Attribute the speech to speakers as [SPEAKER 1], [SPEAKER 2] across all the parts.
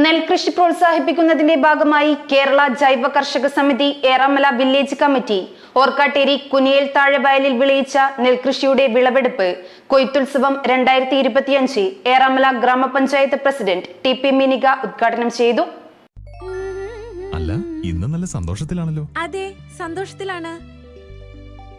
[SPEAKER 1] നെൽകൃഷി പ്രോത്സാഹിപ്പിക്കുന്നതിന്റെ ഭാഗമായി കേരള ജൈവ കർഷക സമിതി ഏറാമല വില്ലേജ് കമ്മിറ്റി ഓർക്കാട്ടേരി കുനിയേൽ താഴെവയലിൽ വിളയിച്ച നെൽകൃഷിയുടെ വിളവെടുപ്പ് കൊയ്ത്തുത്സവം രണ്ടായിരത്തി ഇരുപത്തിയഞ്ച് ഏറാമല ഗ്രാമപഞ്ചായത്ത് പ്രസിഡന്റ് ടി പി മിനിക ഉദ്ഘാടനം ചെയ്തു.
[SPEAKER 2] അല്ല ഇന്ന് നല്ല സന്തോഷത്തിലാണല്ലോ.
[SPEAKER 3] അതെ സന്തോഷത്തിലാണ്.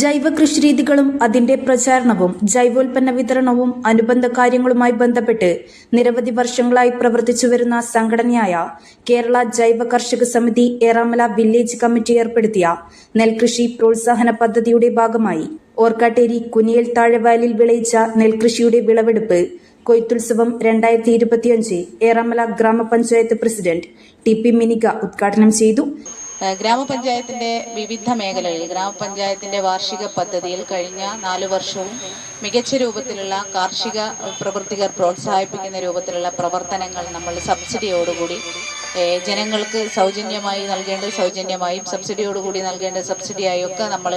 [SPEAKER 1] ജൈവ കൃഷിരീതികളും അതിന്റെ പ്രചാരണവും ജൈവോൽപ്പന്ന വിതരണവും അനുബന്ധ കാര്യങ്ങളുമായി ബന്ധപ്പെട്ട് നിരവധി വർഷങ്ങളായി പ്രവർത്തിച്ചു വരുന്ന സംഘടനയായ കേരള ജൈവ കർഷക സമിതി ഏറാമല വില്ലേജ് കമ്മിറ്റി ഏർപ്പെടുത്തിയ നെൽകൃഷി പ്രോത്സാഹന പദ്ധതിയുടെ ഭാഗമായി ഓർക്കാട്ടേരി കുനിയൽ താഴെവാലിൽ വിളയിച്ച നെൽകൃഷിയുടെ വിളവെടുപ്പ് കൊയ്ത്തുത്സവം രണ്ടായിരത്തി ഇരുപത്തിയഞ്ച് ഏറാമല ഗ്രാമപഞ്ചായത്ത് പ്രസിഡന്റ് ടി പി മിനിക ഉദ്ഘാടനം ചെയ്തു.
[SPEAKER 4] ഗ്രാമപഞ്ചായത്തിന്റെ വിവിധ മേഖലകളിൽ ഗ്രാമപഞ്ചായത്തിന്റെ വാർഷിക പദ്ധതിയിൽ കഴിഞ്ഞ നാലു വർഷവും മികച്ച രൂപത്തിലുള്ള കാർഷിക പ്രവൃത്തികൾ പ്രോത്സാഹിപ്പിക്കുന്ന രൂപത്തിലുള്ള പ്രവർത്തനങ്ങൾ നമ്മൾ സബ്സിഡിയോടുകൂടി ജനങ്ങൾക്ക് സൗജന്യമായി നൽകേണ്ടത് സൗജന്യമായും സബ്സിഡിയോടുകൂടി നൽകേണ്ട സബ്സിഡിയായും ഒക്കെ നമ്മൾ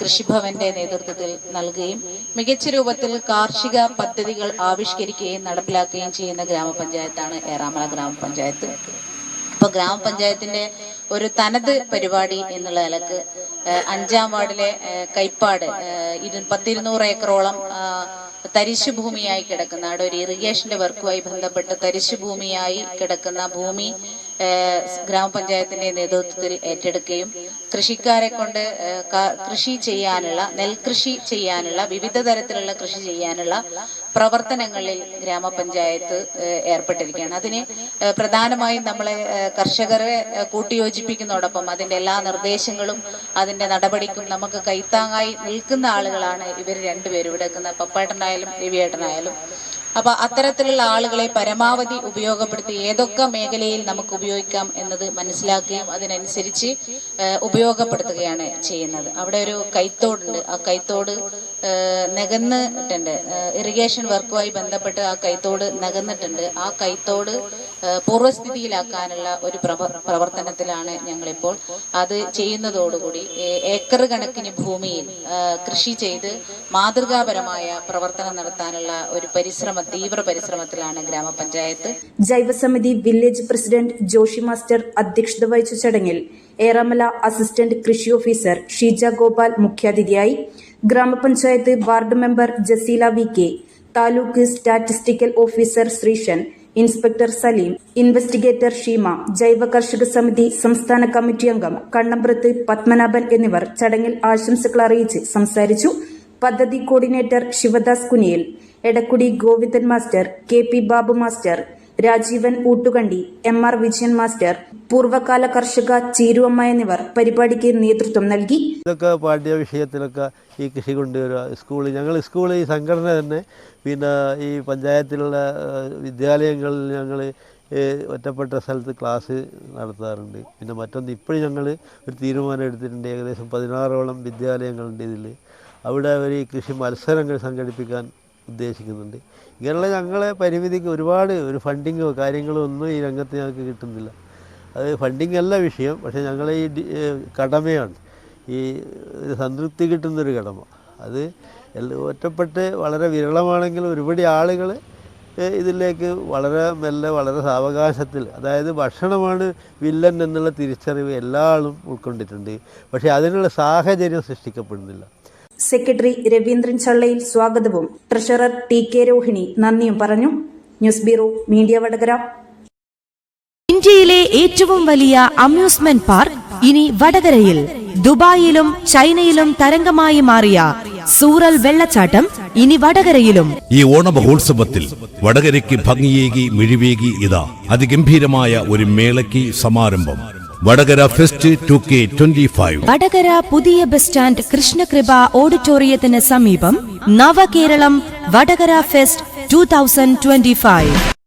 [SPEAKER 4] കൃഷിഭവന്റെ നേതൃത്വത്തിൽ നൽകുകയും മികച്ച രൂപത്തിൽ കാർഷിക പദ്ധതികൾ ആവിഷ്കരിക്കുകയും നടപ്പിലാക്കുകയും ചെയ്യുന്ന ഗ്രാമപഞ്ചായത്താണ് ഏറാമല ഗ്രാമപഞ്ചായത്ത്. ഇപ്പൊ ഗ്രാമപഞ്ചായത്തിന്റെ ഒരു തനത് പരിപാടി എന്നുള്ള നിലയ്ക്ക് അഞ്ചാം വാർഡിലെ കൈപ്പാട് ഇരു പത്തിരുന്നൂറ് ഏക്കറോളം തരിശു ഭൂമിയായി കിടക്കുന്ന അവിടെ ഒരു ഇറിഗേഷന്റെ വർക്കുമായി ബന്ധപ്പെട്ട് തരിശു ഭൂമിയായി കിടക്കുന്ന ഭൂമി ഗ്രാമപഞ്ചായത്തിന്റെ നേതൃത്വത്തിൽ ഏറ്റെടുക്കുകയും കൃഷിക്കാരെ കൊണ്ട് കൃഷി ചെയ്യാനുള്ള നെൽകൃഷി ചെയ്യാനുള്ള വിവിധ തരത്തിലുള്ള കൃഷി ചെയ്യാനുള്ള പ്രവർത്തനങ്ങളിൽ ഗ്രാമപഞ്ചായത്ത് ഏർപ്പെട്ടിരിക്കുകയാണ്. അതിന് പ്രധാനമായും നമ്മളെ കർഷകരെ കൂട്ടിയോജിപ്പിക്കുന്നതോടൊപ്പം അതിന്റെ എല്ലാ നിർദ്ദേശങ്ങളും അതിന്റെ നടപടിക്കും നമുക്ക് കൈത്താങ്ങായി നിൽക്കുന്ന ആളുകളാണ് ഇവർ രണ്ടുപേരും. ഇവിടെ നിൽക്കുന്ന പപ്പേട്ടനായാലും രവിയേട്ടനായാലും അപ്പൊ അത്തരത്തിലുള്ള ആളുകളെ പരമാവധി ഉപയോഗപ്പെടുത്തി ഏതൊക്കെ മേഖലയിൽ നമുക്ക് ഉപയോഗിക്കാം എന്നത് മനസ്സിലാക്കുകയും അതിനനുസരിച്ച് ഉപയോഗപ്പെടുത്തുകയാണ് ചെയ്യുന്നത്. അവിടെ ഒരു കൈത്തോടുണ്ട്. ആ കൈത്തോട് നികന്നിട്ടുണ്ട്. ഇറിഗേഷൻ വർക്കുമായി ബന്ധപ്പെട്ട് ആ കൈത്തോട് നികന്നിട്ടുണ്ട്. ആ കൈത്തോട് പൂർവസ്ഥിതിയിലാക്കാനുള്ള ഒരു പ്രവ- പ്രവർത്തനത്തിലാണ് ഞങ്ങളിപ്പോൾ അത് ചെയ്യുന്നതോടുകൂടി ഏക്കർ കണക്കിന് ഭൂമിയിൽ കൃഷി ചെയ്ത് മാതൃകാപരമായ പ്രവർത്തനം നടത്താനുള്ള ഒരു പരിശ്രമം തീവ്ര പരിശ്രമത്തിലാണ് ഗ്രാമപഞ്ചായത്ത്.
[SPEAKER 1] ജൈവസമിതി വില്ലേജ് പ്രസിഡന്റ് ജോഷി മാസ്റ്റർ അധ്യക്ഷത വഹിച്ച ചടങ്ങിൽ ഏറാമല അസിസ്റ്റന്റ് കൃഷി ഓഫീസർ ഷീജ ഗോപാൽ മുഖ്യാതിഥിയായി ഗ്രാമപഞ്ചായത്ത് ward member Jaseela V K taluk statistical officer Sreeshan inspector Saleem investigator Sheema Jaiva Karshaka Samithi സംസ്ഥാന കമ്മിറ്റി അംഗം കണ്ണമ്പ്രത്ത് പത്മനാഭൻ എന്നിവർ ചടങ്ങിൽ ആശംസകൾ അറിയിച്ച് സംസാരിച്ചു. പദ്ധതി coordinator Sivadas Kuniyil Edakkudi Govindan master K P Babu master Rajeevan Oottukandi M R Vijayan master പൂർവകാല കർഷക ചീരുവമ്മ എന്നിവർ പരിപാടിക്ക് നേതൃത്വം നൽകി.
[SPEAKER 5] ഇതൊക്കെ പാഠ്യ വിഷയത്തിലൊക്കെ ഈ കൃഷി കൊണ്ടുവരിക സ്കൂളിൽ ഞങ്ങൾ സ്കൂൾ ഈ സംഘടന തന്നെ പിന്നെ ഈ പഞ്ചായത്തിലുള്ള വിദ്യാലയങ്ങളിൽ ഞങ്ങൾ ഒറ്റപ്പെട്ട സ്ഥലത്ത് ക്ലാസ് നടത്താറുണ്ട്. പിന്നെ മറ്റൊന്ന് ഇപ്പോഴും ഞങ്ങൾ ഒരു തീരുമാനം എടുത്തിട്ടുണ്ട് ഏകദേശം പതിനാറോളം വിദ്യാലയങ്ങളുണ്ട് ഇതിൽ അവിടെ ഈ കൃഷി മത്സരങ്ങൾ സംഘടിപ്പിക്കാൻ ഉദ്ദേശിക്കുന്നുണ്ട്. ഇങ്ങനെയുള്ള ഞങ്ങളെ പരിമിതിക്ക് ഒരുപാട് ഒരു ഫണ്ടിങ്ങോ കാര്യങ്ങളോ ഒന്നും ഈ രംഗത്ത് ഞങ്ങൾക്ക് കിട്ടുന്നില്ല. അത് ഫണ്ടിങ് അല്ല വിഷയം പക്ഷേ ഞങ്ങളെ ഈ കടമയാണ്. ഈ ഒരു സംതൃപ്തി കിട്ടുന്നൊരു കടമ. അത് ഒറ്റപ്പെട്ട് വളരെ വിരളമാണെങ്കിലും ഒരുപടി ആളുകൾ ഇതിലേക്ക് വളരെ മെല്ലെ വളരെ സാവകാശത്തിൽ അതായത് ഭക്ഷണമാണ് വില്ലൻ എന്നുള്ള തിരിച്ചറിവ് എല്ലാ ആളും ഉൾക്കൊണ്ടിട്ടുണ്ട്. പക്ഷേ അതിനുള്ള സാഹചര്യം സൃഷ്ടിക്കപ്പെടുന്നില്ല.
[SPEAKER 1] സെക്രട്ടറി രവീന്ദ്രൻ ചള്ളയിൽ സ്വാഗതവും. ട്രഷറർ ടി കെ രോഹിണി നന്ദിയും പറഞ്ഞു. News bureau media Vadakara.
[SPEAKER 6] ഇന്ത്യയിലെ ഏറ്റവും വലിയ അമ്യൂസ്മെന്റ് പാർക്ക് ഇനി വടകരയിൽ. ദുബായിലും ചൈനയിലും തരംഗമായി മാറിയ സൂറൽ വെള്ളച്ചാട്ടം ഇനി വടകരയിലും.
[SPEAKER 7] ഈ ഓണമഹോത്സവത്തിൽ വടകരയ്ക്ക് ഭംഗിയേകി മിഴിവേകി ഇതാ. അതിഗംഭീരമായ ഒരു മേളയ്ക്ക് സമാരംഭം. Vadakara fest two K twenty five.
[SPEAKER 6] Vadakara പുതിയ ബസ് സ്റ്റാൻഡ് കൃഷ്ണകൃപ ഓഡിറ്റോറിയത്തിന് സമീപം Navakeralam Vadakara fest two thousand twenty five.